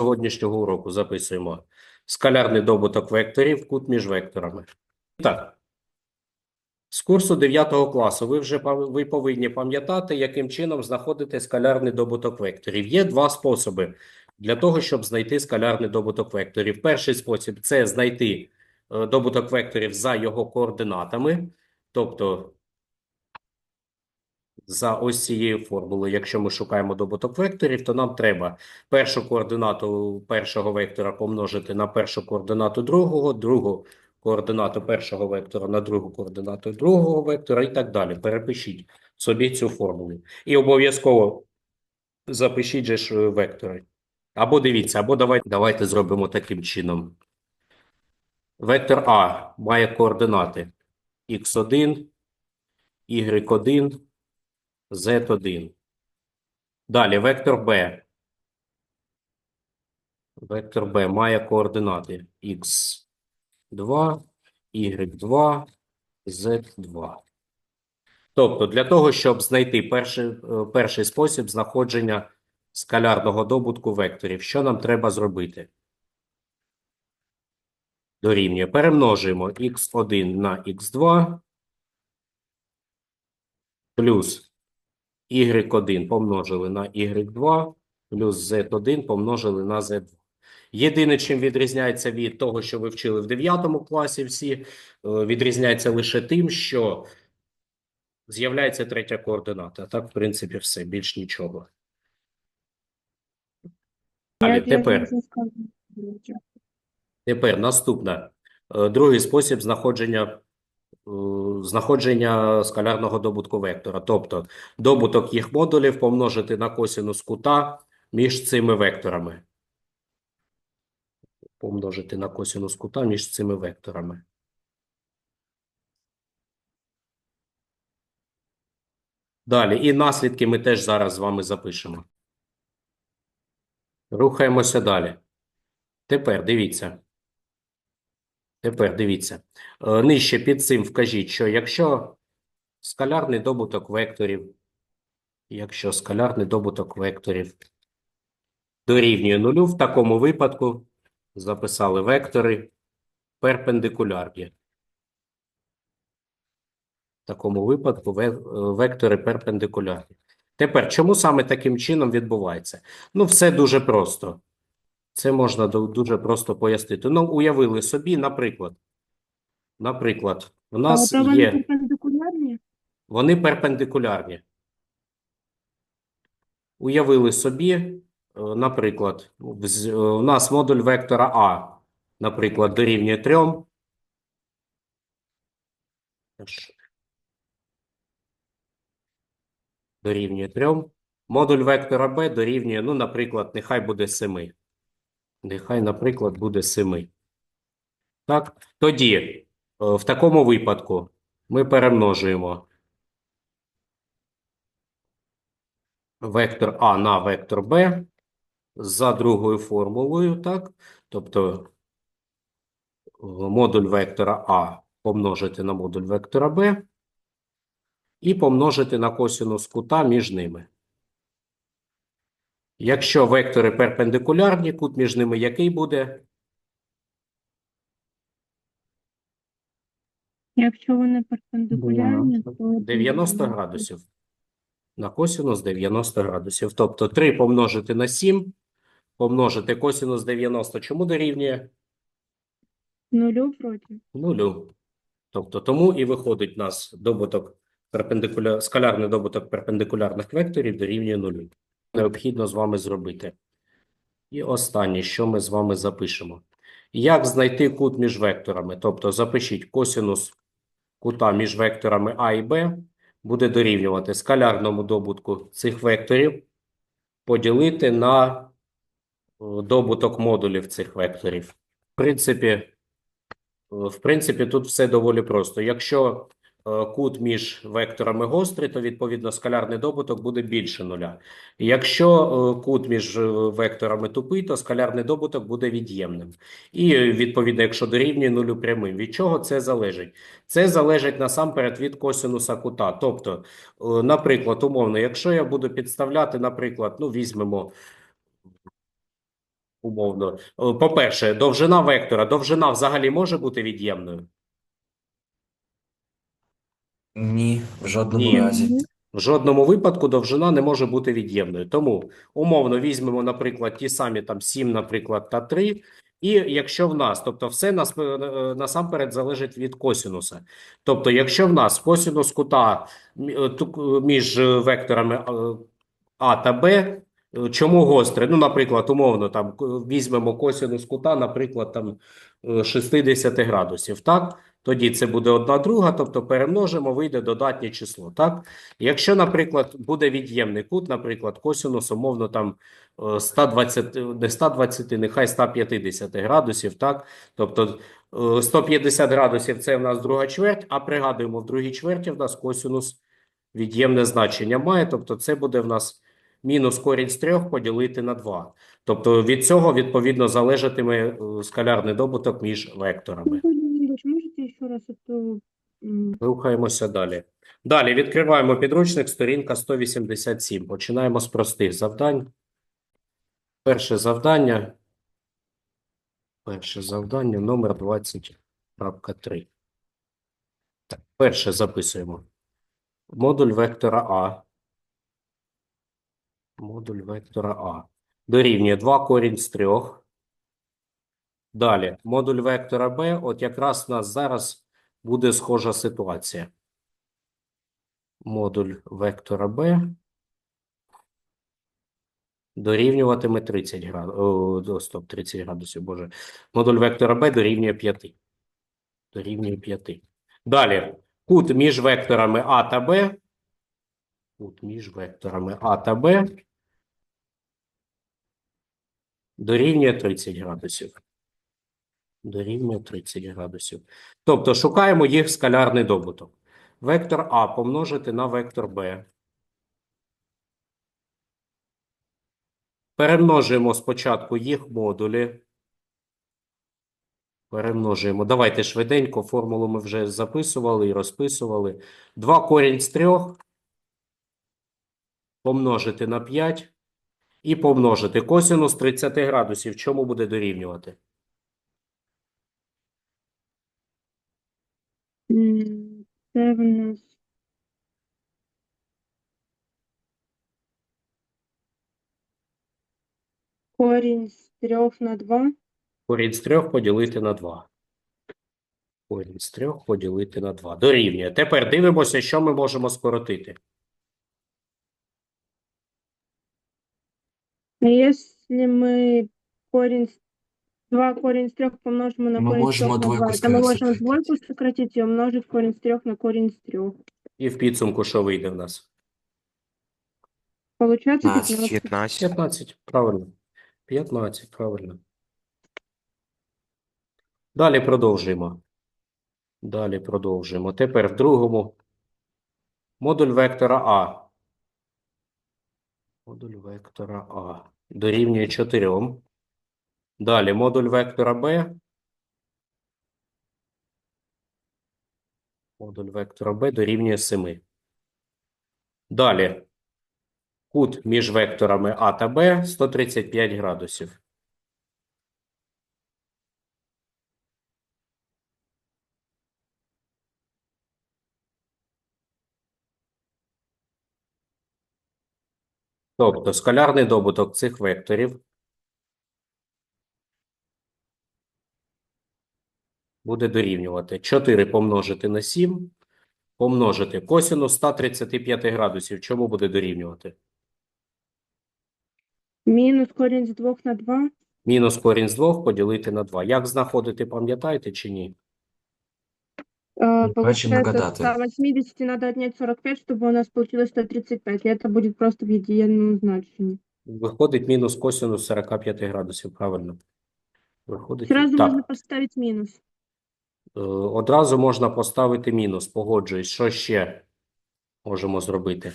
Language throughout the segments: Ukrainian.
сьогоднішнього уроку записуємо скалярний добуток векторів, кут між векторами. Так. З курсу 9 класу ви вже ви повинні пам'ятати, яким чином знаходити скалярний добуток векторів. Є два способи для того, щоб знайти скалярний добуток векторів. Перший спосіб це знайти е, добуток векторів за його координатами, тобто за ось цією формулою. Якщо ми шукаємо добуток векторів, то нам треба першу координату першого вектора помножити на першу координату другого, другу координату першого вектора на другу координату другого вектора і так далі. Перепишіть собі цю формулу. І обов'язково запишіть же е, вектори. Або дивіться, або давайте, давайте зробимо таким чином. Вектор А має координати x1, y1, z1. Далі вектор Б. Вектор Б має координати x2, y2, z2. Тобто, для того, щоб знайти перший, е, перший спосіб знаходження скалярного добутку векторів, що нам треба зробити? Дорівнює. Перемножуємо x1 на x2 плюс y1 помножили на y2 плюс z1 помножили на z2. Єдине, чим відрізняється від того, що ви вчили в 9 класі всі, е, відрізняється лише тим, що з'являється третя координата. Так, в принципі, все, більш нічого. Далі, тепер. Тепер наступне. Е, Другий спосіб знаходження, знаходження скалярного добутку вектора. Тобто добуток їх модулів помножити на косинус кута між цими векторами. Помножити на косинус кута між цими векторами. Далі. І наслідки ми теж зараз з вами запишемо. Рухаємося далі. Тепер дивіться. Тепер дивіться. Е, Нижче під цим вкажіть, що якщо скалярний добуток векторів, якщо скалярний добуток векторів дорівнює нулю, в такому випадку записали вектори перпендикулярні. В такому випадку вектори перпендикулярні. Тепер, чому саме таким чином відбувається? Ну, все дуже просто. Це можна дуже просто пояснити. Ну, уявили собі, наприклад, наприклад, в нас вони є, перпендикулярні? вони перпендикулярні. Уявили собі, е, наприклад, е, у нас модуль вектора А, наприклад, дорівнює 3. Дорівнює 3. Модуль вектора Б дорівнює, ну, наприклад, нехай буде 7. Нехай, наприклад, буде 7. Так? Тоді, е, в такому випадку, ми перемножуємо вектор А на вектор Б за другою формулою, так? Тобто е, модуль вектора А помножити на модуль вектора Б і помножити на косинус кута між ними. Якщо вектори перпендикулярні, кут між ними який буде? Якщо вони перпендикулярні, то 90 градусів. На косинус 90 градусів. Тобто 3 помножити на 7, помножити косинус 90. Чому дорівнює? нулю проти. Нулю. Тобто тому і виходить у нас добуток перпендикуляр... скалярний добуток перпендикулярних векторів дорівнює нулю. Необхідно з вами зробити. І останнє, що ми з вами запишемо. Як знайти кут між векторами? Тобто запишіть косинус кута між векторами А і Б буде дорівнювати скалярному добутку цих векторів поділити на е, добуток модулів цих векторів. В принципі, е, в принципі, тут все доволі просто. Якщо кут між векторами гострий, то відповідно скалярний добуток буде більше нуля. Якщо е, кут між е, векторами тупий, то скалярний добуток буде від'ємним. І е, відповідно, якщо дорівнює нулю прямим, від чого це залежить? Це залежить насамперед від косинуса кута. Тобто, е, наприклад, умовно, якщо я буду підставляти, наприклад, ну візьмемо Умовно. Е, По-перше, довжина вектора. Довжина взагалі може бути від'ємною? Ні, в жодному Ні. разі. В жодному випадку довжина не може бути від'ємною. Тому умовно візьмемо, наприклад, ті самі там 7, наприклад, та 3. І якщо в нас, тобто все нас, е, насамперед залежить від косінуса. Тобто, якщо в нас косінус кута е, е, між векторами А та Б, чому гостре? Ну, наприклад, умовно, там к- візьмемо косінус кута, наприклад, там е, 60 градусів, так? Тоді це буде одна друга, тобто перемножимо, вийде додатнє число, так? Якщо, наприклад, буде від'ємний кут, наприклад, косинус умовно там е, 120, не 120, нехай 150 градусів, так? Тобто е, 150 градусів це в нас друга чверть, а пригадуємо, в другій чверті в нас косинус від'ємне значення має, тобто це буде в нас мінус корінь з 3 поділити на 2. Тобто від цього, відповідно, залежатиме е, скалярний добуток між векторами. Раз эту... Рухаємося далі. Далі відкриваємо підручник, сторінка 187. Починаємо з простих завдань. Перше завдання. Перше завдання номер 20.3. Так, перше записуємо. Модуль вектора А. Модуль вектора А. Дорівнює 2 корінь з 3. Далі, модуль вектора Б. От якраз у нас зараз буде схожа ситуація. Модуль вектора B дорівнюватиме 30 градусів. Стоп, 30 градусів, боже. Модуль вектора B дорівнює 5. Дорівнює 5. Далі, кут між векторами А та Б. Кут між векторами А та Б дорівнює 30 градусів. Дорівнює 30 градусів. Тобто шукаємо їх скалярний добуток. Вектор А помножити на вектор Б. Перемножуємо спочатку їх модулі. Перемножуємо. Давайте швиденько. Формулу ми вже записували і розписували. 2 корінь з 3 помножити на 5 і помножити косинус 30 градусів. Чому буде дорівнювати? це в нас. Корінь з трьох на два. Корінь з 3 поділити на 2. Корінь з 3 поділити на 2. Дорівнює. Тепер дивимося, що ми можемо скоротити. Якщо ми корінь з 2 корень з 3 помножимо на Ми корінь з можемо 3 на 2. двойку Та ми можемо двойку сократить і умножити корінь з 3 на корінь з 3. І в підсумку, що вийде в нас? Получається 15, 15. 15, правильно. 15, правильно. Далі продовжуємо. Далі продовжуємо. Тепер в другому модуль вектора А. Модуль вектора А дорівнює 4. Далі модуль вектора Б. Модуль вектора Б дорівнює 7. Далі. Кут між векторами А та Б 135 градусів. Тобто скалярний добуток цих векторів буде дорівнювати 4 помножити на 7, помножити косинус 135 градусів. Чому буде дорівнювати? Минус корень с двух на два. Мінус корінь з 2 поділити на 2. Як знаходити, пам'ятаєте чи ні? Ну, Получается. 180 надо отнять 45, чтобы у нас получилось 135. И это будет просто в едином значении. Виходить мінус косинус 45 градусів, правильно. Виходить, Сразу так. можно поставить минус. Е, Одразу можна поставити мінус, погоджуюсь. Що ще можемо зробити?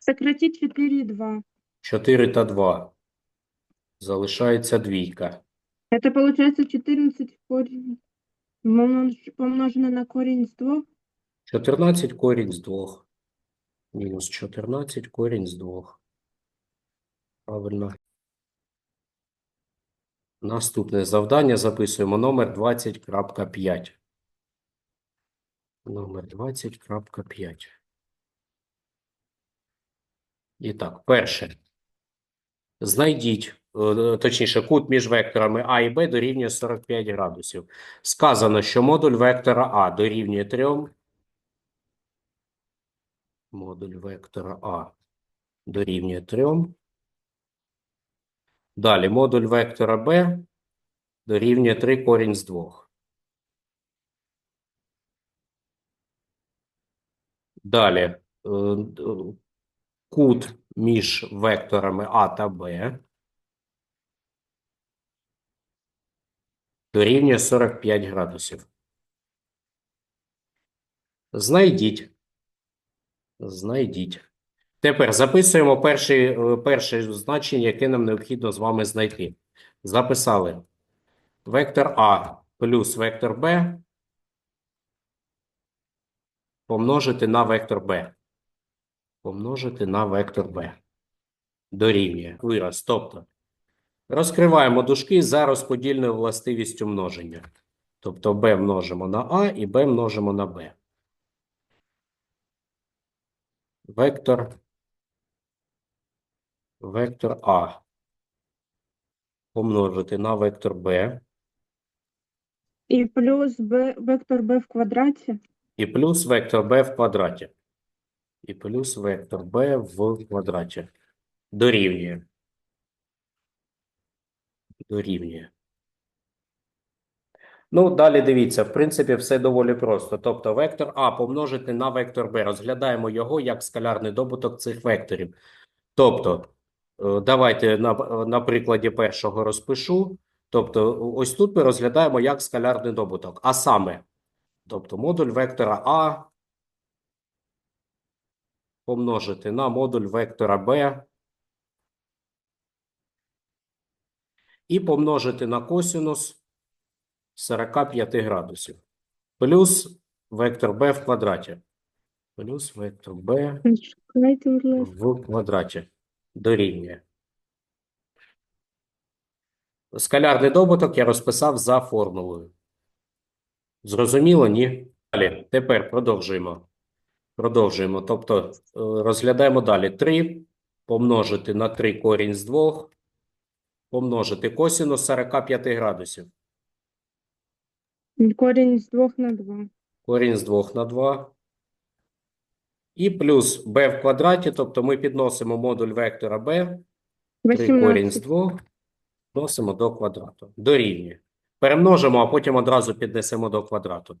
Сократить 4 и 2. 4 та 2. Залишається двійка. Это получается 14 корень помножено на корень с 2. 14 корінь з 2. Мінус 14 корінь з 2. Правильно. Наступне завдання записуємо номер 20.5. Номер 20.5. І так, перше. Знайдіть, е, точніше, кут між векторами А і Б дорівнює 45 градусів. Сказано, що модуль вектора А дорівнює 3. Модуль вектора А дорівнює 3. Далі модуль вектора Б дорівнює 3 корінь з 2. Далі е, кут між векторами А та Б дорівнює 45 градусів. Знайдіть. Знайдіть. Тепер записуємо перше, перше значення, яке нам необхідно з вами знайти. Записали. Вектор А плюс вектор Б помножити на вектор Б. Помножити на вектор Б. Дорівнює вираз. Тобто розкриваємо дужки за розподільною властивістю множення. Тобто b множимо на А і b множимо на Б. Вектор вектор А помножити на вектор Б І плюс Б, вектор Б в квадраті. і плюс вектор b в квадраті. І плюс вектор b в квадраті. Дорівнює. Дорівнює. Ну, далі дивіться, в принципі, все доволі просто. Тобто вектор А помножити на вектор Б. Розглядаємо його як скалярний добуток цих векторів. Тобто, давайте на, на прикладі першого розпишу. Тобто, ось тут ми розглядаємо як скалярний добуток. А саме, тобто модуль вектора А помножити на модуль вектора Б і помножити на косинус 45 градусів. Плюс вектор b в квадраті. Плюс вектор b ласка. в квадраті. Дорівнює. Скалярний добуток я розписав за формулою. Зрозуміло? Ні? Далі. Тепер продовжуємо. Продовжуємо. Тобто е, розглядаємо далі. 3 помножити на 3 корінь з 2 помножити косинус 45 градусів. Корінь з двох на два. Корінь з 2 на 2. І плюс b в квадраті, тобто ми підносимо модуль вектора b, 3 корінь з 2, підносимо до квадрату. Дорівнює. Перемножимо, а потім одразу піднесемо до квадрату.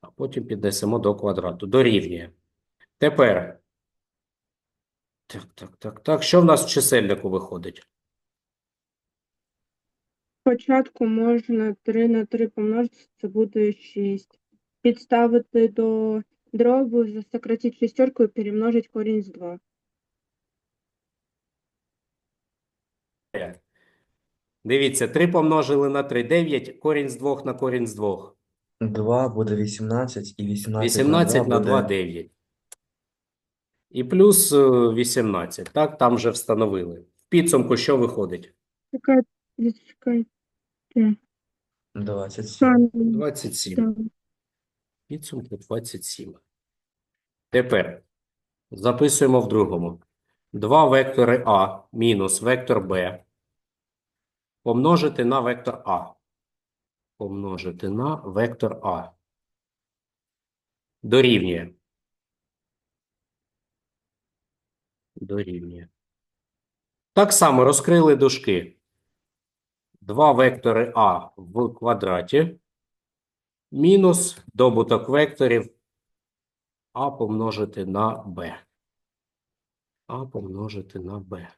А потім піднесемо до квадрату. Дорівнює. Тепер. Так, так, так, так. Що в нас в чисельнику виходить? Спочатку можна 3 на 3 помножити, це буде 6. Підставити до дробу, сократити шестерку і перемножити корінь з 2. Дивіться, 3 помножили на 3, 9, корінь з 2 на корінь з 2. 2 буде 18 і 18 18 на 2 буде 9. І плюс е, 18. Так, там вже встановили. В підсумку що виходить? Чекайте, чекайте. 27. 27. В підсумку 27. Тепер записуємо в другому. Два вектори А мінус вектор Б помножити на вектор А. Помножити на вектор А. Дорівнює. Дорівнює. Так само розкрили дужки. Два вектори А в квадраті мінус добуток векторів А помножити на Б. А помножити на Б.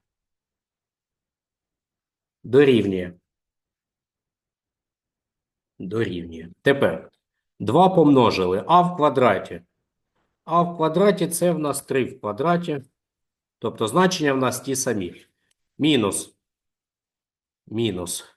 Дорівнює. Дорівнює. Тепер 2 помножили А в квадраті. А в квадраті це в нас 3 в квадраті. Тобто значення в нас ті самі. Мінус. Мінус.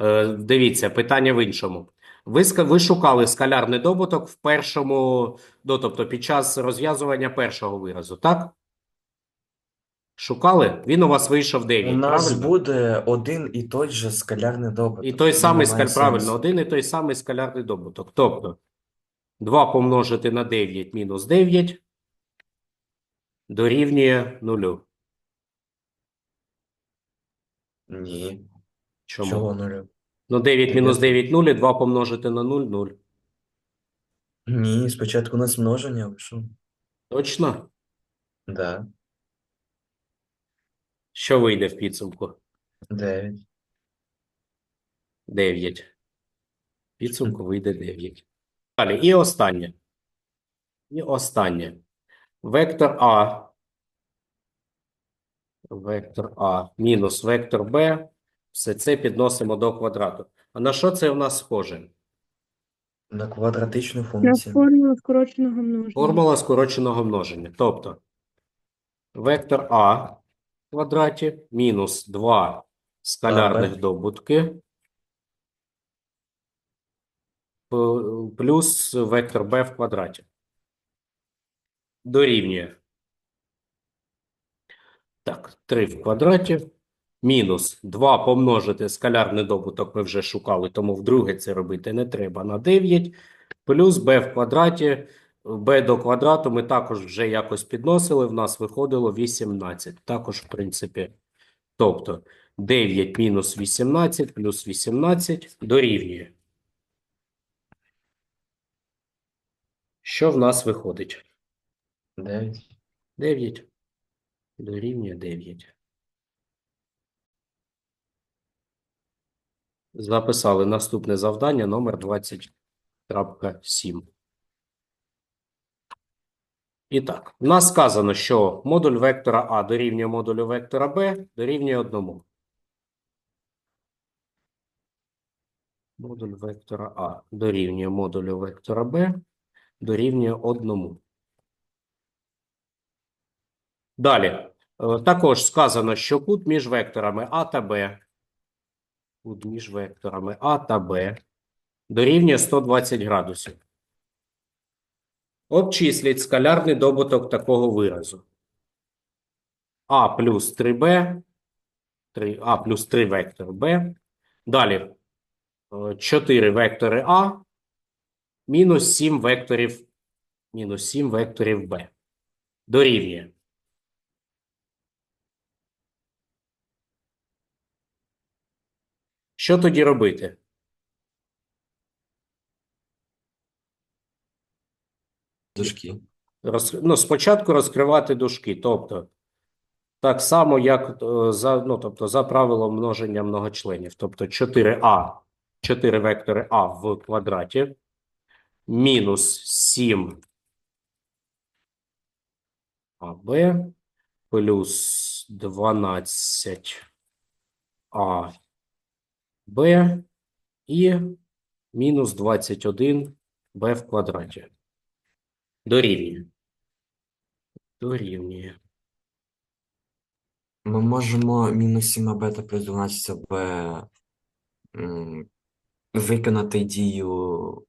Е, Дивіться, питання в іншому. Ви ви шукали скалярний добуток в першому, ну, тобто під час розв'язування першого виразу, так? Шукали? Він у вас вийшов 9. У нас правильно? буде один і той же скалярний добуток. І той самий скаль, правильно, один і той самий скалярний добуток. Тобто, 2 помножити на 9 мінус 9 дорівнює 0. Ні. Чому? Чого нулю? Ну, 9 мінус 9 0, 2 помножити на 0 0. Ні, спочатку у нас множення вийшло. Точно? Да. Що вийде в підсумку? 9. 9. Підсумку вийде 9. Далі, і останнє. І останнє. Вектор А. Вектор А мінус вектор Б. Все це підносимо до квадрату. А на що це у нас схоже? На квадратичну функцію. На формулу скороченого множення. Формула скороченого множення. Тобто вектор А в квадраті мінус 2 скалярних добутки плюс вектор b в квадраті. Дорівнює. Так, 3 в квадраті. Мінус 2 помножити скалярний добуток ми вже шукали, тому вдруге це робити не треба на 9. Плюс b в квадраті. b до квадрату ми також вже якось підносили. В нас виходило 18. Також, в принципі, тобто 9 мінус 18 плюс 18 дорівнює. Що в нас виходить? 9. 9. Дорівнює 9. Записали наступне завдання номер 20.7. І так, в нас сказано, що модуль вектора А дорівнює модулю вектора Б дорівнює одному. Модуль вектора А дорівнює модулю вектора Б дорівнює одному. Далі. Е, також сказано, що кут між векторами А та Б. Кут між векторами А та Б дорівнює 120 градусів. Обчисліть скалярний добуток такого виразу. А плюс 3Б. 3, А плюс 3 вектор Б. Далі е, 4 вектори А мінус 7 векторів, мінус 7 векторів b. Дорівнює. Що тоді робити? Дужки. Роз... Ну, спочатку розкривати дужки, тобто так само, як е, за ну, тобто, за правилом множення многочленів, тобто 4а, 4 вектори А в квадраті мінус 7 АБ плюс 12 АБ і мінус 21 Б в квадраті. Дорівнює. Дорівнює. Ми можемо мінус 7АБ та плюс 12 АБ виконати дію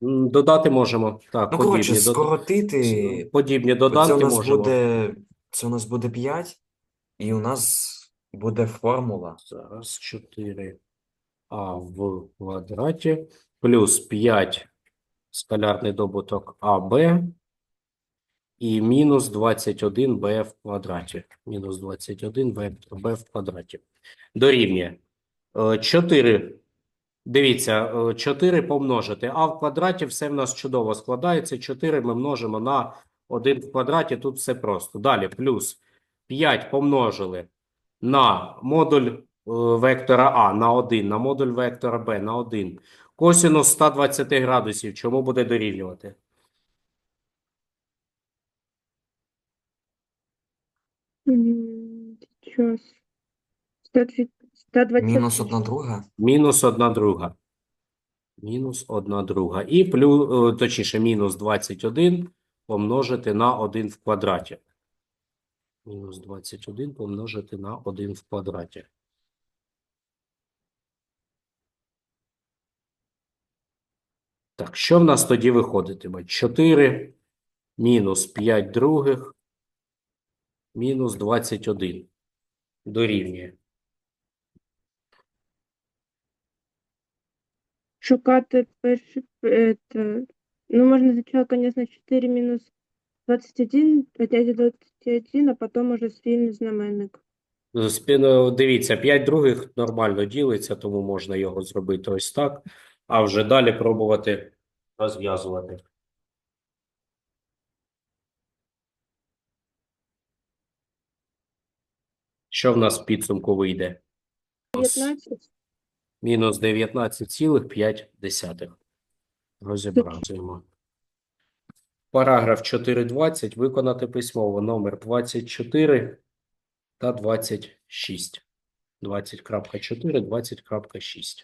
Додати можемо. Так, Ну, подібні. коротше, скоротити. Подібні додати Це у нас можемо. буде, це у нас буде 5, і у нас буде формула. Зараз 4а в квадраті плюс 5 скалярний добуток АБ і мінус 21 Б в квадраті. Мінус 21 Б в квадраті. Дорівнює е, 4 Дивіться, е, 4 помножити. А в квадраті все в нас чудово складається. 4 ми множимо на 1 в квадраті. Тут все просто. Далі плюс 5 помножили на модуль е, вектора А на 1, на модуль вектора Б на 1. Косінус 120 градусів. Чому буде дорівнювати? Сейчас. 120 120. Мінус одна друга. Мінус одна друга. Мінус одна друга. І плюс, точніше, мінус 21 помножити на 1 в квадраті. Мінус 21 помножити на 1 в квадраті. Так, що в нас тоді виходитиме? 4 мінус 5 других мінус 21 дорівнює. Шукати перший, это, ну, можно сначала, конечно, 4 минус 21, отнять 21, а потом уже спільний знаменник. Спіно, дивіться, 5 других нормально ділиться, тому можна його зробити ось так, а вже далі пробувати розв'язувати. Що в нас в підсумку вийде? 19. Мінус 19,5. Розібрацюємо. Параграф 4.20. Виконати письмово номер 24 та 26. 20.4, 20.6.